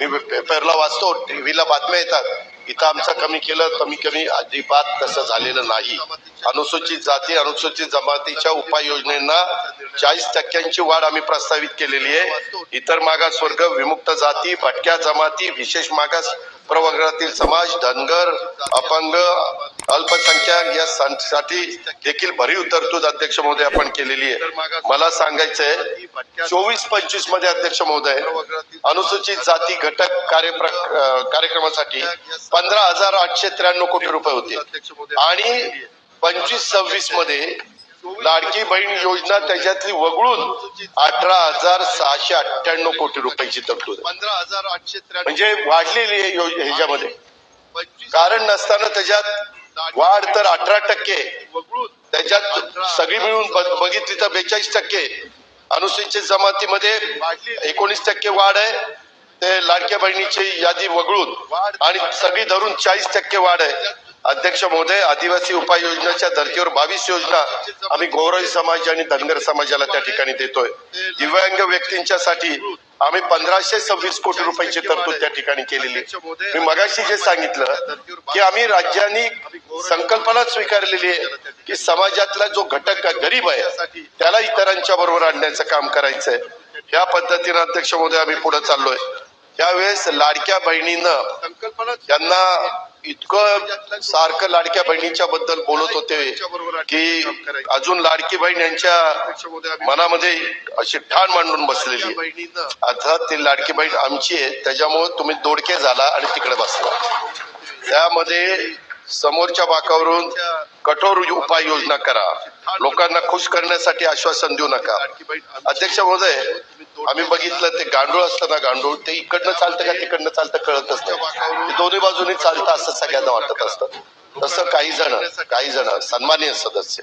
मी पेपरला वाचतो टीव्हीला बातम्या येतात. इथं आमचं कमी केलं कमी कमी अजिबात तसं झालेलं नाही. अनुसूचित जाती अनुसूचित जमातीच्या उपाययोजनेना चाळीस टक्क्यांची वाढ आम्ही प्रस्तावित केलेली आहे. इतर मागासवर्ग विमुक्त जाती भटक्या जमाती विशेष मागास प्रवर्गातील समाज धनगर अपंग अल्पसंख्याक या साठी देखील भरीव तरतूद अध्यक्ष महोदय आपण केलेली आहे. मला सांगायचंय चोवीस पंचवीसमध्ये अध्यक्ष महोदय अनुसूचित जाती घटक कार्य कार्यक्रमासाठी पंधरा हजार आठशे त्र्याण्णव कोटी रुपये होते. आणि पंचवीस सव्वीसमध्ये लाडकी बहीण योजना त्याच्यातली वगळून अठरा हजार सहाशे अठ्ठ्याण्णव कोटी रुपयाची तरतूद. पंधरा हजार आठशे त्र्याण्णव म्हणजे वाढलेली आहे ह्याच्यामध्ये. कारण नसताना त्याच्यात वाढ तर अठरा टक्के. त्याच्यात सगळी मिळून बघितली तर बेचाळीस टक्के. अनुसूचित जमातीमध्ये एकोणीस टक्के वाढ आहे. ते लाडक्या बहिणीची यादी वगळून. आणि सगळी धरून चाळीस टक्के वाढ आहे. अध्यक्ष महोदय आदिवासी उपाययोजनेच्या धर्तीवर बावीस योजना आम्ही गौरवी समाज आणि धनगर समाजाला त्या ठिकाणी देतोय. दिव्यांग व्यक्तींच्यासाठी आम्ही पंधराशे सव्वीस कोटी रुपयाची तरतूद त्या ठिकाणी केलेली. आहे. मी मगाशी जे सांगितलं की आम्ही राज्यांनी संकल्पना स्वीकारलेली आहे की समाजातला जो घटक गरीब आहे त्याला इतरांच्या बरोबर आणण्याचं काम करायचंय. या पद्धतीनं अध्यक्ष महोदय आम्ही पुढे चाललोय. त्यावेळेस लाडक्या बहिणीनं संकल्पना त्यांना इतकं सारखं लाडक्या बहिणीच्या बद्दल बोलत होते की अजून लाडकी बहीण यांच्या मनामध्ये अशी ठाण मांडून बसलेली अर्थात आता ती लाडकी बहीण आमची आहे त्याच्यामुळे तुम्ही दोडके झाला आणि तिकडे बसला. त्यामध्ये समोरच्या बाकावरून कठोर उपाययोजना करा. लोकांना खुश करण्यासाठी आश्वासन देऊ नका. अध्यक्ष महोदय आम्ही बघितलं ते गांडूळ असतं ना गांडूळ ते इकडनं चालतं का तिकडनं चालतं कळतच नाही. दोन्ही बाजूनी चालतं असं सगळ्यांना वाटत असतं. तसं काही जण काही जण सन्मानीय सदस्य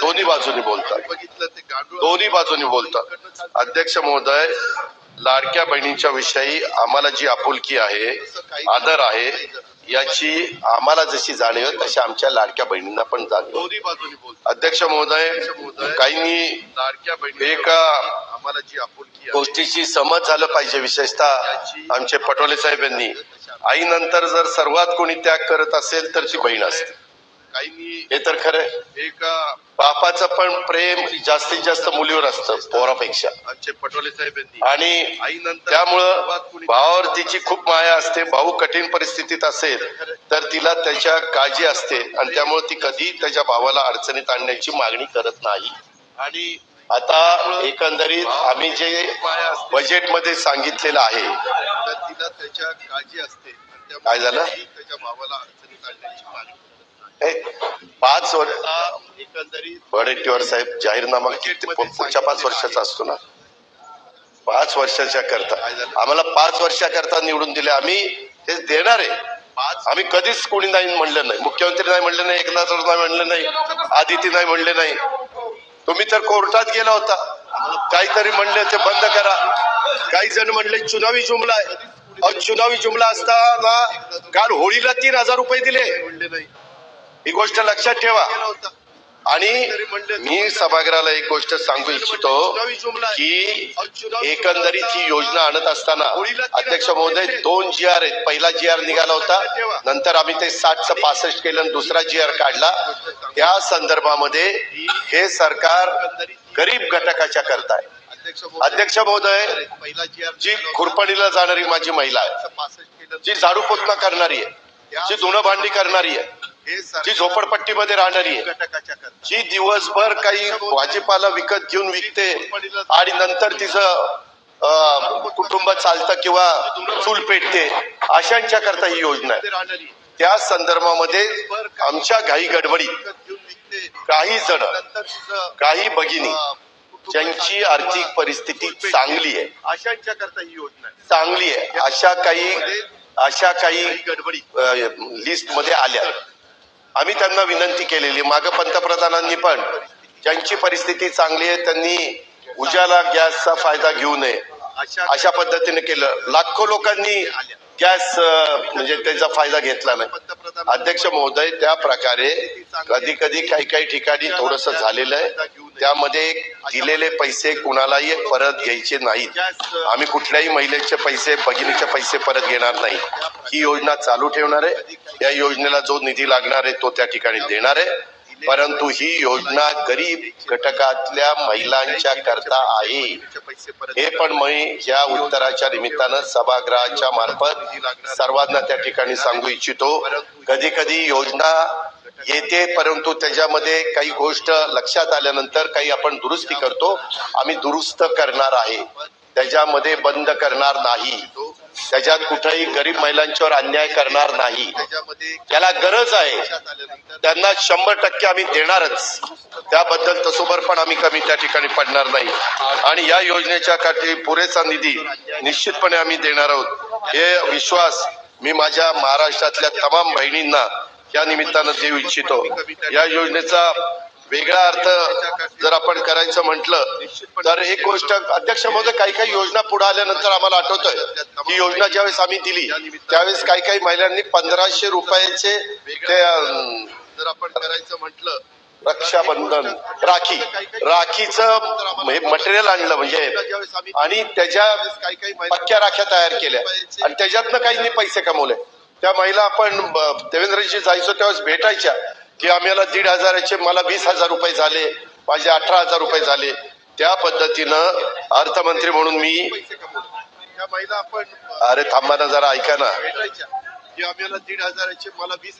दोन्ही बाजूनी बोलतात. दोन्ही बाजूनी बोलतात. अध्यक्ष महोदय लाडक्या बहिणींच्या विषयी आम्हाला जी आपुलकी आहे आदर आहे याची आम्हाला जशी जाणीव आहे, तशी आमच्या लाडक्या बहिणींना पण जाणीव अध्यक्ष महोदय काहींनी लाडक्या बहिणी एका आम्हाला जी आपुलकी आहे गोष्टीची समज झालं पाहिजे विशेषतः आमचे पटोले साहेब यांनी. आईनंतर जर सर्वात कोणी त्याग करत असेल तर ती बहीण असते. काहींनी हे तर खरं. एका बापाचं पण प्रेम जास्तीत जास्त मुलीवर असतं पोरापेक्षा. आमचे पटोले साहेब यांनी आणि आईनंतर त्यामुळं भावावर तिची खूप माया असते भाऊ कठीण परिस्थितीत असेल तर तिला त्याच्या काळजी असते आणि त्यामुळे ती कधी त्याच्या भावाला अडचणीत आणण्याची मागणी करत नाही. आणि आता एकंदरीत आम्ही जे बजेटमध्ये सांगितलेलं आहे. तर तिला त्याच्या काळजी असते. आणि त्यामुळे काय झालं? ती त्याच्या भावाला अडचणीत आणण्याची मागणी पाच वर्ष एकंदरीत साहेब जाहीरनामा किती पुढच्या पाच वर्षाचा असतो ना. पाच वर्षाच्या करता. आम्हाला पाच वर्षाकरता निवडून दिले. आम्ही हे देणार आहे. आम्ही कधीच कोणी नाही म्हणलं नाही. मुख्यमंत्री नाही म्हणले नाही. एकनाथ नाही म्हणले नाही. आदिती नाही म्हणले नाही. तुम्ही तर कोर्टात गेला होता. काहीतरी म्हणले ते बंद करा. काही जण म्हणले चुनावी जुमला आहे. चुनावी जुमला असताना काल होळीला तीन हजार रुपये दिले. म्हणले नाही. ही गोष्ट लक्षात ठेवा. आणि मी सभागृहाला एक गोष्ट सांगू इच्छितो की एकंदरीत ही योजना आणत असताना अध्यक्ष महोदय दोन जी आर आहेत. पहिला जी आर निघाला होता. नंतर आम्ही ते साठचं पासष्ट केलं आणि दुसरा जी आर काढला. त्या संदर्भामध्ये हे सरकार गरीब घटकाच्या करताय. अध्यक्ष महोदय जी खुरपणीला जाणारी माझी महिला आहे. जी झाडू पोतना करणारी आहे. जी धुणं भांडी करणारी आहे. जी झोपडपट्टीमध्ये राहणारी आहे. जी दिवसभर काही भाजीपाला विकत घेऊन विकते आणि नंतर तिचं कुटुंब चालतं किंवा चूल पेटते अशांच्या करता ही योजना आहे. त्या संदर्भामध्ये आमच्या घाई गडबडीत विकते काही जण काही भगिनी ज्यांची आर्थिक परिस्थिती चांगली आहे. अशांच्या करता ही योजना चांगली आहे. अशा काही अशा काही गडबडी लिस्टमध्ये आल्या. आम्ही त्यांना विनंती केलेली मागं पंतप्रधानांनी पण ज्यांची परिस्थिती चांगली आहे त्यांनी उजाला गॅसचा फायदा घेऊ नये. अशा पद्धतीने केलं. लाखो लोकांनी गॅस म्हणजे त्याचा फायदा घेतला नाही. पंतप्रधान अध्यक्ष महोदय त्या प्रकारे कधी कधी काही काही ठिकाणी थोडस झालेलं आहे. त्यामध्ये दिलेले पैसे कुणालाही परत घ्यायचे नाहीत. आम्ही कुठल्याही महिलेचे पैसे भगिनीचे पैसे परत घेणार नाही. ही योजना चालू ठेवणार आहे. या योजनेला जो निधी लागणार आहे तो त्या ठिकाणी देणार आहे. परंतु ही योजना गरीब घटकातल्या महिलांच्या करता आहे. हे पण मी या उत्तराच्या निमित्तानं सभागृहाच्या मार्फत सर्वांना त्या ठिकाणी सांगू इच्छितो. कधी कधी योजना येते परंतु त्याच्यामध्ये काही गोष्ट लक्षात आल्यानंतर काही आपण दुरुस्ती करतो. आम्ही दुरुस्त करणार आहे. त्याच्यामध्ये बंद करणार नाही. त्याच्यात कुठेही गरीब महिलांच्यावर अन्याय करणार नाही. त्याला गरज आहे. त्यांना शंभर टक्के आम्ही देणारच. त्याबद्दल तसोबर पण आम्ही कमी त्या ठिकाणी पडणार नाही. आणि या योजनेच्या काठी पुरेसा निधी निश्चितपणे आम्ही देणार आहोत. हे विश्वास मी माझ्या महाराष्ट्रातल्या तमाम बहिणींना या निमित्तानं देऊ इच्छितो. या योजनेचा वेगळा अर्थ जर आपण करायचं म्हटलं तर एक गोष्ट अध्यक्ष महोदय काही काही योजना पुढे आल्यानंतर आम्हाला आठवतोय. ही योजना ज्यावेळेस आम्ही दिली त्यावेळेस काही काही महिलांनी पंधराशे रुपयाचे ते जर आपण करायचं म्हटलं रक्षाबंधन राखी राखीचं मटेरियल आणलं म्हणजे आणि त्याच्या काही काही महिला पक्क्या राख्या तयार केल्या. आणि त्याच्यातनं काहींनी पैसे कमवले. त्या महिला आपण देवेंद्रजी जायचो त्यावेळेस भेटायच्या. की आम्हाला दीड हजाराचे मला वीस हजार रुपये झाले माझे अठरा हजार रुपये झाले त्या पद्धतीनं अर्थमंत्री म्हणून मी अरे थांबा ना जरा ऐका ना.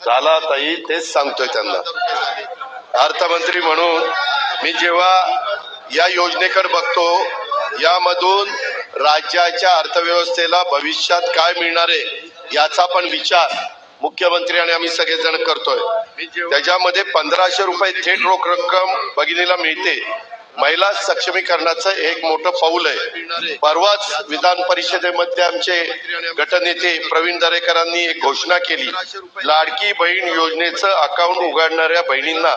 झाला ताई तेच सांगतोय त्यांना. अर्थमंत्री म्हणून मी जेव्हा या योजनेकडे बघतो यामधून राज्याच्या अर्थव्यवस्थेला भविष्यात काय मिळणार आहे याचा पण विचार. मुख्यमंत्री आणि आम्ही सगळेजण करतोय. त्याच्यामध्ये पंधराशे रुपये थेट रोख रक्कम भगिनीला मिळते. महिला सक्षमीकरणाचं एक मोठं पाऊल आहे. परवाच विधान परिषदेमध्ये आमचे गटनेते प्रवीण दरेकरांनी एक घोषणा केली. लाडकी बहीण योजनेचं अकाउंट उघडणाऱ्या बहिणींना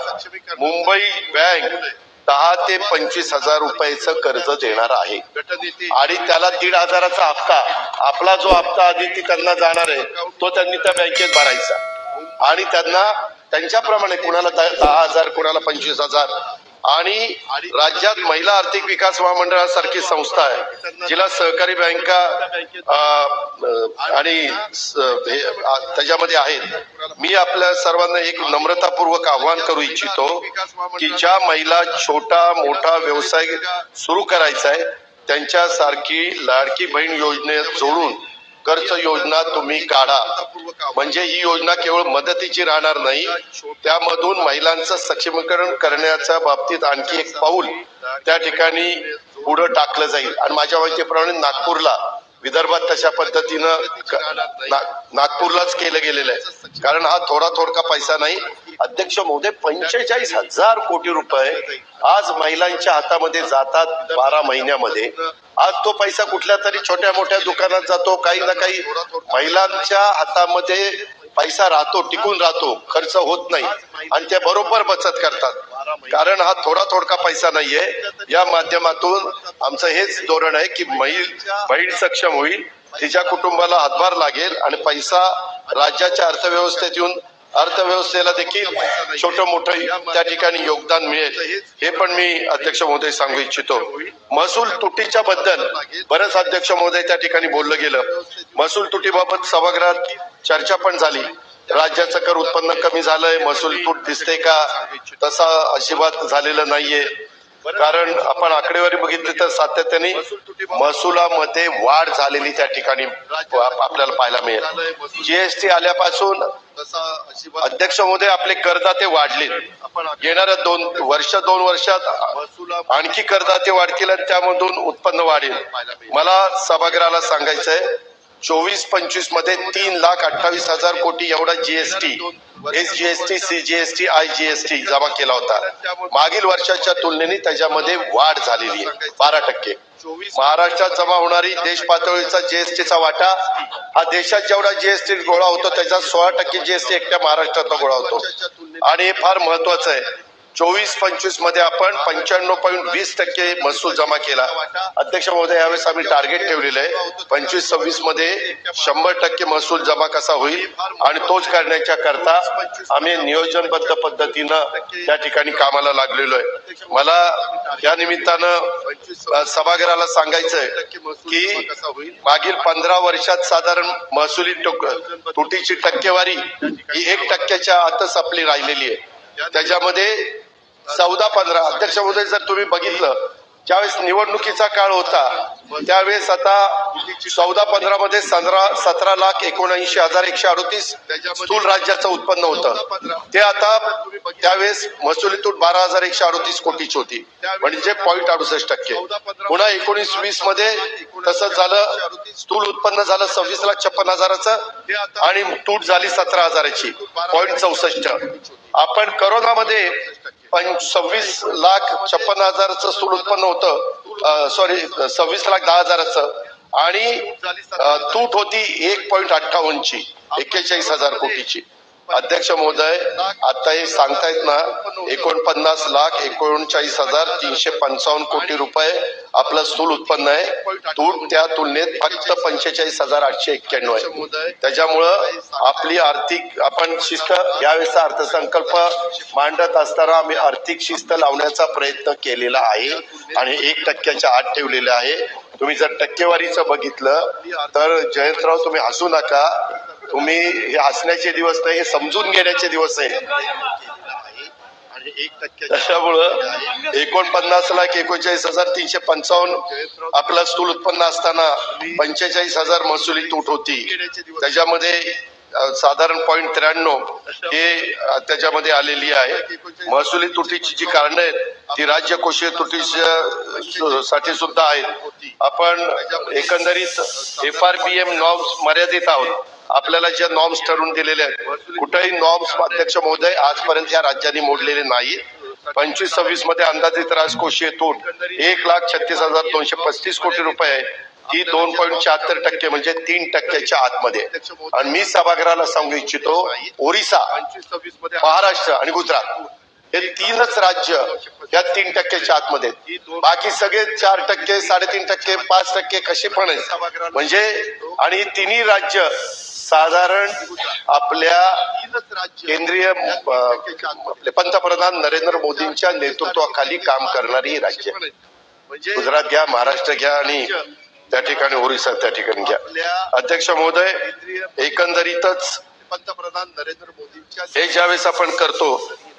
मुंबई बँक दहा ते पंचवीस हजार रुपयाचं कर्ज देणार आहे. आणि त्याला दीड हजाराचा हप्ता आपला जो हप्ता आधी ती त्यांना जाणार आहे तो त्यांनी त्या बँकेत भरायचा. आणि त्यांना त्यांच्याप्रमाणे कुणाला दहा हजार कुणाला पंचवीस हजार आणि राज्यात महिला आर्थिक विकास महामंडळासारखी संस्था आहे जिला सहकारी बँका आणि त्याच्यामध्ये आहेत. मी आपल्या सर्वांना एक नम्रतापूर्वक आव्हान करू इच्छितो की ज्या महिला छोटा मोठा व्यवसाय सुरू करायचा आहे त्यांच्यासारखी लाडकी बहीण योजनेत जोडून कर्ज योजना तुम्ही काढा. म्हणजे ही योजना केवळ मदतीची राहणार नाही त्यामधून महिलांचं सक्षमीकरण करण्याच्या बाबतीत आणखी एक पाऊल त्या ठिकाणी पुढं टाकलं जाईल. आणि माझ्या माहितीप्रमाणे नागपूरला विदर्भात तशा पद्धतीनं नागपूरलाच केलं गेलेलं आहे. कारण हा थोडा थोडका पैसा नाही अध्यक्ष महोदय पंचेचाळीस हजार कोटी रुपये आज महिलांच्या हातामध्ये जातात बारा महिन्यामध्ये. आज तो पैसा कुठल्या तरी छोट्या मोठ्या दुकानात जातो काही ना काही महिलांच्या हातामध्ये पैसा राहतो टिकून राहतो खर्च होत नाही. आणि त्या बरोबर बचत करतात. कारण हा थोडा थोडका पैसा नाहीये. या माध्यमातून आमचं हेच धोरण आहे की महिल बहीण सक्षम होईल तिच्या कुटुंबाला हातभार लागेल आणि पैसा राज्याच्या अर्थव्यवस्थेत येऊन अर्थव्यवस्थेला देखील छोट मोठं त्या ठिकाणी योगदान मिळेल हे पण मी अध्यक्ष महोदय सांगू इच्छितो. महसूल तुटीच्या बद्दल बरंच अध्यक्ष महोदय त्या ठिकाणी बोललं गेलं. महसूल तुटीबाबत सभागृहात चर्चा पण झाली. राज्याचं कर उत्पन्न कमी झालंय महसूल तूट दिसते का? तसा अजिबात झालेलं नाहीये. कारण आपण आकडेवारी बघितली तर सातत्याने महसुलामध्ये वाढ झालेली त्या ठिकाणी आपल्याला पाहायला मिळेल. जीएसटी आल्यापासून अध्यक्ष मोदी आपले करदाते वाढलेत आपण येणाऱ्या दोन वर्ष दोन वर्षात आणखी करदाते वाढतील आणि त्यामधून उत्पन्न वाढेल. मला सभागृहाला सांगायचंय चोवीस पंचवीसमध्ये तीन लाख अठ्ठावीस हजार कोटी एवढा GST S GST C GST I GST जमा केला होता. मागील वर्षाच्या तुलनेने त्याच्यामध्ये वाढ झालेली आहे. बारा टक्के. महाराष्ट्रात जमा होणारी देश पातळीचा जीएसटीचा वाटा हा देशात जेवढा जीएसटी गोळा होतो त्याचा सोळा टक्के जीएसटी एकट्या महाराष्ट्राचा गोळा होतो. आणि हे फार महत्वाचं आहे. चोवीस पंचवीसमध्ये आपण पंच्याण्णव पॉईंट वीस टक्के महसूल जमा केला. अध्यक्ष महोदय यावेळेस आम्ही टार्गेट ठेवलेलं आहे. पंचवीस सव्वीसमध्ये शंभर टक्के महसूल जमा कसा होईल आणि तोच करण्याच्या करता आम्ही नियोजनबद्ध पद्धतीनं त्या ठिकाणी कामाला लागलेलो आहे. मला या निमित्तानं सभागृहाला सांगायचंय की मागील पंधरा वर्षात साधारण महसुली तुटीची टक्केवारी ही एक टक्क्याच्या आतच आपली राहिलेली आहे. त्याच्यामध्ये चौदा पंधरा अध्यक्ष महोदय जर तुम्ही बघितलं ज्यावेळेस निवडणुकीचा काळ होता त्यावेळेस आता चौदा पंधरा मध्ये सतरा लाख एकोणऐंशी हजार एकशे अडतीस स्थूल राज्याचं उत्पन्न होतं. ते आता त्यावेळेस महसुली तूट बारा हजार एकशे अडतीस कोटीची होती. म्हणजे पॉईंट अडुसष्ट टक्के. पुन्हा एकोणीस वीसमध्ये तसंच झालं स्थूल उत्पन्न झालं सव्वीस लाख छप्पन हजाराचं आणि तूट झाली सतरा हजाराची. पॉईंट चौसष्ट. आपण करोनामध्ये सव्वीस लाख छप्पन हजाराचं स्थूल उत्पन्न होतं. सॉरी सव्वीस लाख दहा हजाराचं. आणि तूट होती एक पॉईंट अठ्ठावन्नची एक्केचाळीस हजार कोटीची. अध्यक्ष महोदय आता हे सांगतायत ना एकोणपन्नास लाख एकोणचाळीस हजार तीनशे पंचावन्न कोटी रुपये आपलं स्थूल उत्पन्न आहे. तूट त्या तुलनेत फक्त पंचेचाळीस हजार आठशे एक्क्याण्णव आहे. त्याच्यामुळं आपली आर्थिक आपण शिस्त यावेळेचा अर्थसंकल्प मांडत असताना आम्ही आर्थिक शिस्त लावण्याचा प्रयत्न केलेला आहे आणि एक टक्क्याच्या आत ठेवलेला आहे. तुम्ही जर टक्केवारीचं बघितलं तर जयंतराव तुम्ही हसू नका. तुम्ही हे हसण्याचे दिवस नाही हे समजून घेण्याचे दिवस आहे आणि एक त्याच्यामुळं एकोणपन्नास लाख एकोणचाळीस हजार तीनशे पंचावन्न आपलं स्थूल उत्पन्न असताना पंचेचाळीस हजार महसुली तूट होती. त्याच्यामध्ये साधारण पॉईंट त्र्याण्णव हे त्याच्यामध्ये आलेली आहे. महसुली तुटीची जी कारणं आहेत ती राज्य कोषीय तुटीच्या साठी सुद्धा आहेत. आपण एकंदरीत F R P M norms मर्यादित आहोत. आपल्याला ज्या नॉर्म्स ठरवून दिलेल्या आहेत कुठेही नॉर्म्स अध्यक्ष महोदय आजपर्यंत या राज्यांनी मोडलेले नाहीत. पंचवीस सव्वीसमध्ये अंदाजित राजकोषीय तूट एक लाख छत्तीस हजार दोनशे पस्तीस कोटी रुपये ती दोन पॉईंट शहात्तर टक्के म्हणजे तीन टक्क्याच्या आतमध्ये. आणि मी सभागृहाला सांगू इच्छितो ओरिसा महाराष्ट्र आणि गुजरात हे तीनच राज्य या तीन टक्क्याच्या आतमध्ये. बाकी सगळे चार टक्के साडेतीन टक्के पाच टक्के कसे पण आहेत. म्हणजे आणि तिन्ही राज्य साधारण आपल्या केंद्रीय पंतप्रधान नरेंद्र मोदींच्या नेतृत्वाखाली काम करणारी ही राज्य. म्हणजे गुजरात घ्या महाराष्ट्र घ्या आणि त्या ठिकाणी ओरिसा त्या ठिकाणी घ्या. अध्यक्ष महोदय एकंदरीतच पंतप्रधान नरेंद्र मोदींच्या हे ज्यावेळेस आपण करतो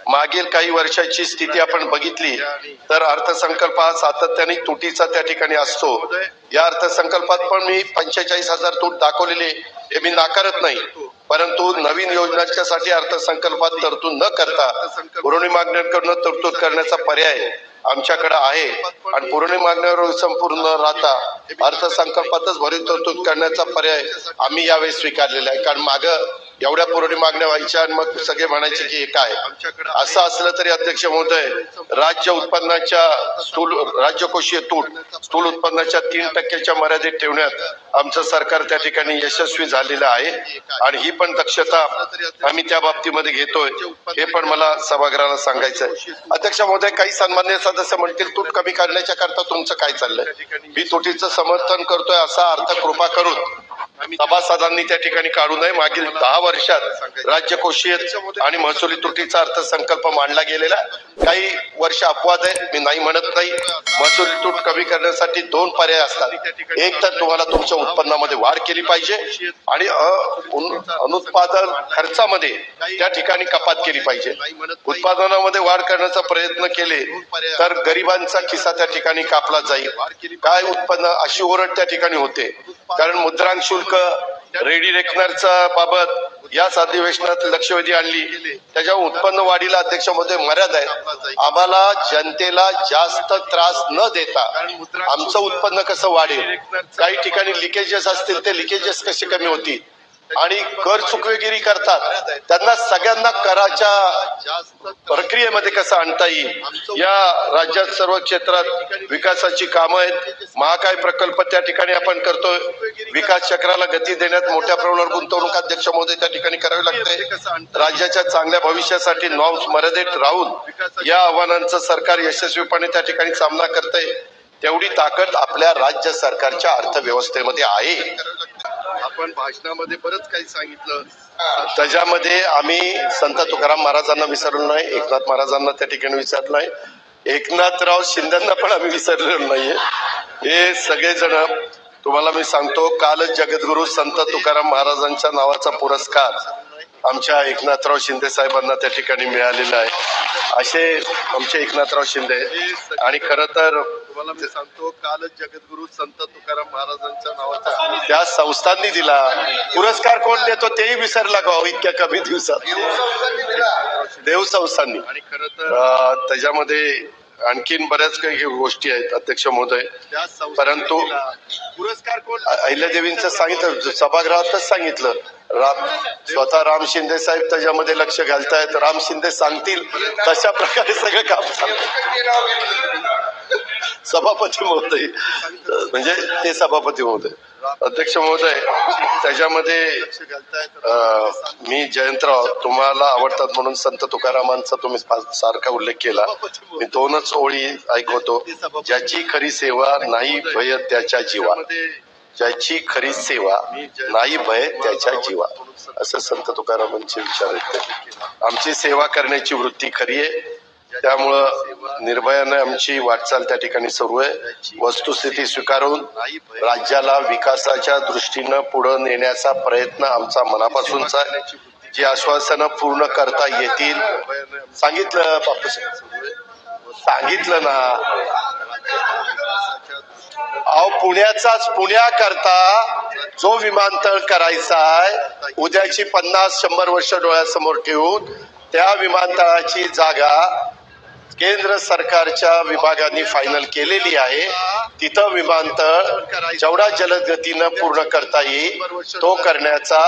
मागील काही वर्षाची स्थिती आपण बघितली तर अर्थसंकल्प हा सातत्याने तुटीचा त्या ठिकाणी असतो. या अर्थसंकल्पात पण मी पंचेचाळीस हजार तूट दाखवलेली. हे मी नाकारत नाही. परंतु नवीन योजनांच्यासाठी अर्थसंकल्पात तरतूद न करता पुरवणी मागण्यांकडून तरतूद करण्याचा पर्याय आमच्याकडे आहे. आणि पुरवणी मागण्यावर संपूर्ण राहता अर्थसंकल्पातच भरीव तरतूद करण्याचा पर्याय आम्ही यावेळी स्वीकारलेला आहे. कारण मागं एवढ्या पुरवणी मागण्या व्हायच्या आणि मग सगळे म्हणायचे की काय? असं असलं तरी अध्यक्ष महोदय राज्य उत्पन्नाच्या स्थूल राज्यकोषीय तूट स्थूल उत्पन्नाच्या तीन टक्क्याच्या मर्यादेत ठेवण्यात आमचं सरकार त्या ठिकाणी यशस्वी झालेलं आहे. आणि ही पण दक्षता आम्ही त्या बाबतीमध्ये घेतोय. हे पण मला सभागृहाला सांगायचं आहे अध्यक्ष महोदय काही सन्मान्य सदस्य म्हणतील तूट कमी करण्याच्या करता तुमचं काय चाललंय? मी तुटीचं समर्थन करतोय असा अर्थ कृपा करून सभासदांनी त्या ठिकाणी काढू नये. मागील दहा वर्षात राज्यकोषीय आणि महसुली तुटीचा अर्थसंकल्प मांडला गेलेला. काही वर्ष अपवाद आहे मी नाही म्हणत नाही. महसुली तूट कमी करण्यासाठी दोन पर्याय असतात. एक तर तुम्हाला तुमच्या उत्पन्नामध्ये वाढ केली पाहिजे आणि अनुत्पादन खर्चामध्ये त्या ठिकाणी कपात केली पाहिजे. उत्पादनामध्ये वाढ करण्याचा प्रयत्न केले तर गरिबांचा खिसा त्या ठिकाणी कापला जाईल. काय उत्पन्न अशी ओरड त्या ठिकाणी होते? कारण मुद्रांक शुल्क रेडी रेकनरचा बाबत याच अधिवेशनात लक्षवेधी आणली. त्याच्या उत्पन्न वाढीला अध्यक्षामध्ये मर्यादा आहे आम्हाला जनतेला जास्त त्रास न देता आमचं उत्पन्न कसं वाढेल? काही ठिकाणी लिकेजेस असतील ते लिकेजेस कसे कमी होतील? आणि कर चुकवेगिरी करतात. त्यांना सगळ्यांना कराच्या प्रक्रियेमध्ये कसं आणता येईल? या राज्यात सर्व क्षेत्रात विकासाची कामं आहेत. महाकाय प्रकल्प त्या ठिकाणी आपण करतोय. विकास चक्राला गती देण्यात मोठ्या प्रमाणावर गुंतवणूक अध्यक्ष महोदय त्या ठिकाणी करावी लागते. राज्याच्या चांगल्या भविष्यासाठी नॉर्म्स मर्यादित राहून या आव्हानांचं सरकार यशस्वीपणे त्या ठिकाणी सामना करतंय. तेवढी ताकद आपल्या राज्य सरकारच्या अर्थव्यवस्थेमध्ये आहे. आपण भाषणामध्ये बरंच काही सांगितलं. त्याच्यामध्ये आम्ही संत तुकाराम महाराजांना विसरलो नाही एकनाथ महाराजांना त्या ठिकाणी विसरलो नाही एकनाथराव शिंदेना पण आम्ही विसरलेलो नाहीये. हे सगळेजण तुम्हाला मी सांगतो कालच जगद्गुरु संत तुकाराम महाराजांच्या नावाचा पुरस्कार आमच्या एकनाथराव शिंदे साहेबांना त्या ठिकाणी मिळालेला आहे. असे आमचे एकनाथराव शिंदे. आणि खरं तर तुम्हाला मी सांगतो कालच जगद्गुरु संत तुकाराम महाराजांच्या नावाचा त्या संस्थांनी दिला. पुरस्कार कोण देतो तेही विसरला का इतक्या कमी दिवसात. देव संस्थांनी. आणि खरं तर त्याच्यामध्ये आणखीन बऱ्याच काही गोष्टी आहेत अध्यक्ष महोदय. परंतु-. पुरस्कार कोण अहिल्यादेवींचं सांगितलं सभागृहातच सांगितलं. राम स्वतः राम शिंदे साहेब त्याच्यामध्ये लक्ष घालतायत. राम शिंदे सांगतील तशा प्रकारे सगळं काम. सभापती महोदय. म्हणजे ते सभापती महोदय. अध्यक्ष महोदय त्याच्यामध्ये मी जयंतराव तुम्हाला आवडतात म्हणून संत तुकारामांचा तुम्ही सारखा उल्लेख केला. मी दोनच ओळी ऐकवतो. ज्याची खरी सेवा नाही भय त्याच्या जीवा. ज्याची खरी सेवा नाही भय त्याच्या जीवा. असं संत तुकारामांचे विचार आहेत. आमची सेवा करण्याची वृत्ती खरी आहे. त्यामुळं निर्भयाने आमची वाटचाल त्या ठिकाणी सुरू आहे. वस्तुस्थिती स्वीकारून राज्याला विकासाच्या दृष्टीनं पुढं नेण्याचा प्रयत्न आमचा मनापासूनचा आहे. जी आश्वासनं पूर्ण करता येतील. सांगितलं बापूस सांगितलं ना. अहो पुण्याचाच पुण्याकरता जो विमानतळ करायचा आहे उद्याची पन्नास शंभर वर्ष डोळ्यासमोर ठेवून त्या विमानतळाची जागा केंद्र सरकारच्या विभागाने फायनल केलेली आहे. तिथं विमानतळ जेवढा जलद गतीनं पूर्ण करता येईल तो करण्याचा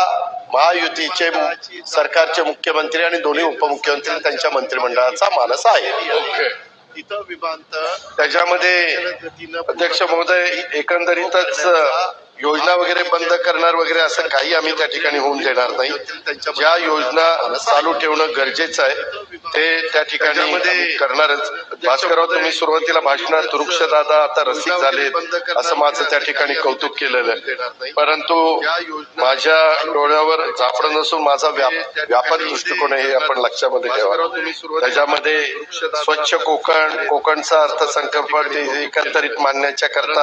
महायुतीचे सरकारचे मुख्यमंत्री आणि दोन्ही उपमुख्यमंत्री त्यांच्या मंत्रिमंडळाचा मानस आहे. तिथं विमानतळ त्याच्यामध्ये अध्यक्ष महोदय एकंदरीतच योजना वगैरे बंद करणार वगैरे असं काही आम्ही त्या ठिकाणी होऊन देणार नाही. ज्या योजना चालू ठेवणं गरजेचं आहे ते त्या ठिकाणी करणारच. भास्करराव तुम्ही सुरुवातीला भाषणात वृक्ष दादा आता रसिक झाले असं माझं त्या ठिकाणी कौतुक केलेलं आहे. परंतु माझ्या डोळ्यावर झापडं नसून माझा व्याप व्यापक दृष्टिकोन आहे हे आपण लक्षामध्ये ठेवा. त्याच्यामध्ये स्वच्छ कोकण कोकणचा अर्थसंकल्प एकंदरीत मानण्याच्या करता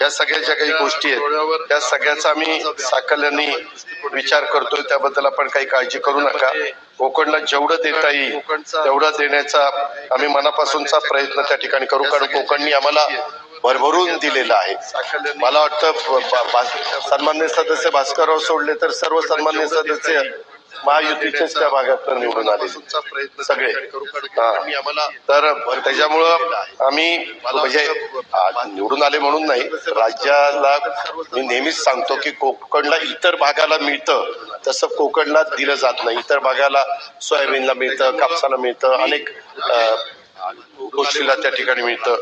या सगळ्या ज्या काही गोष्टी आहेत त्या सगळ्याचा आम्ही साकल्याने विचार करतोय. त्याबद्दल आपण काही काळजी करू नका. कोकणला जेवढं देता येईल तेवढं देण्याचा आम्ही मनापासूनचा प्रयत्न त्या ठिकाणी करू. कारण कोकणनी आम्हाला भरभरून दिलेलं आहे. मला वाटतं सन्मान्य सदस्य भास्करराव सोडले तर सर्व सन्मान्य सदस्य महायुतीचेच त्या भागात निवडून आले सगळे. तर त्याच्यामुळं आम्ही म्हणजे निवडून आले म्हणून नाही राज्याला मी नेहमीच सांगतो की कोकणला इतर भागाला मिळतं तसं कोकणला दिलं जात नाही. इतर भागाला सोयाबीनला मिळतं कापसाला मिळतं अनेक गोष्टीला त्या ठिकाणी मिळतं.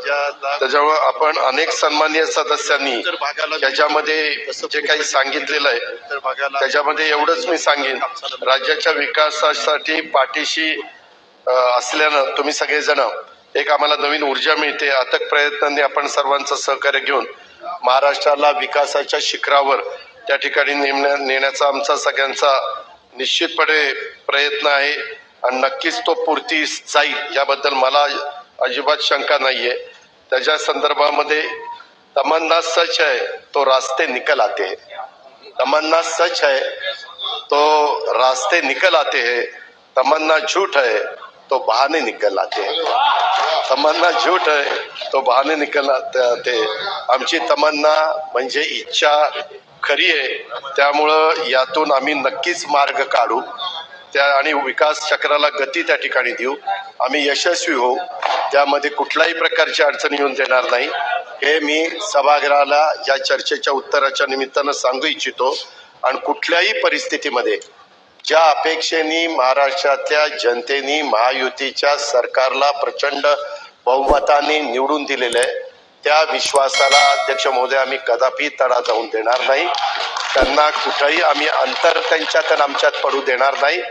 त्याच्यामुळं आपण अनेक सन्मान्य सदस्यांनी त्याच्यामध्ये जे काही सांगितलेलं आहे त्याच्यामध्ये एवढंच मी सांगेन. राज्याच्या विकासासाठी पाठीशी असल्यानं तुम्ही सगळेजण एक आम्हाला नवीन ऊर्जा मिळते अथक प्रयत्नांनी आपण सर्वांचं सहकार्य घेऊन महाराष्ट्राला विकासाच्या शिखरावर त्या ठिकाणी नेमण्या नेण्याचा आमचा सगळ्यांचा निश्चितपणे प्रयत्न आहे. आणि नक्कीच तो पूर्ती जाईल याबद्दल मला अजिबात शंका नाहीये. त्याच्या संदर्भामध्ये तमन्ना सच आहे तो रास्ते निकल आते है. तमन्ना सच है तो रास्ते निकल आते है. तमन्ना झूठ है तो बहाने निकल आते है. तमन्ना झूठ आहे तो बहाने निकल आते आमची तमन्ना म्हणजे इच्छा खरी आहे त्यामुळं यातून आम्ही नक्कीच मार्ग काढू. त्या आणि विकास चक्राला गती त्या ठिकाणी देऊ. आम्ही यशस्वी होऊ. त्यामध्ये कुठल्याही प्रकारची अडचण येऊन देणार नाही. हे मी सभागृहाला या चर्चेच्या उत्तराच्या निमित्तानं सांगू इच्छितो. आणि कुठल्याही परिस्थितीमध्ये ज्या अपेक्षेने महाराष्ट्रातल्या जनतेने महायुतीच्या सरकारला प्रचंड बहुमताने निवडून दिलेलं आहे त्या विश्वासाला अध्यक्ष महोदय आम्ही कदापि तडा जाऊन देणार नाही. त्यांना कुठंही आम्ही अंतर त्यांच्यात आणि आमच्यात पडू देणार नाही.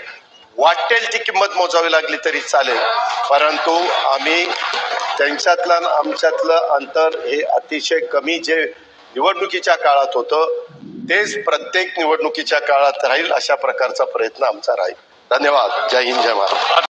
वाटेल ती किंमत मोजावी लागली तरी चालेल. परंतु आम्ही त्यांच्यातलं आमच्यातलं अंतर हे अतिशय कमी जे निवडणुकीच्या काळात होतं तेच प्रत्येक निवडणुकीच्या काळात राहील अशा प्रकारचा प्रयत्न आमचा राहील. धन्यवाद. जय हिंद जय महाराज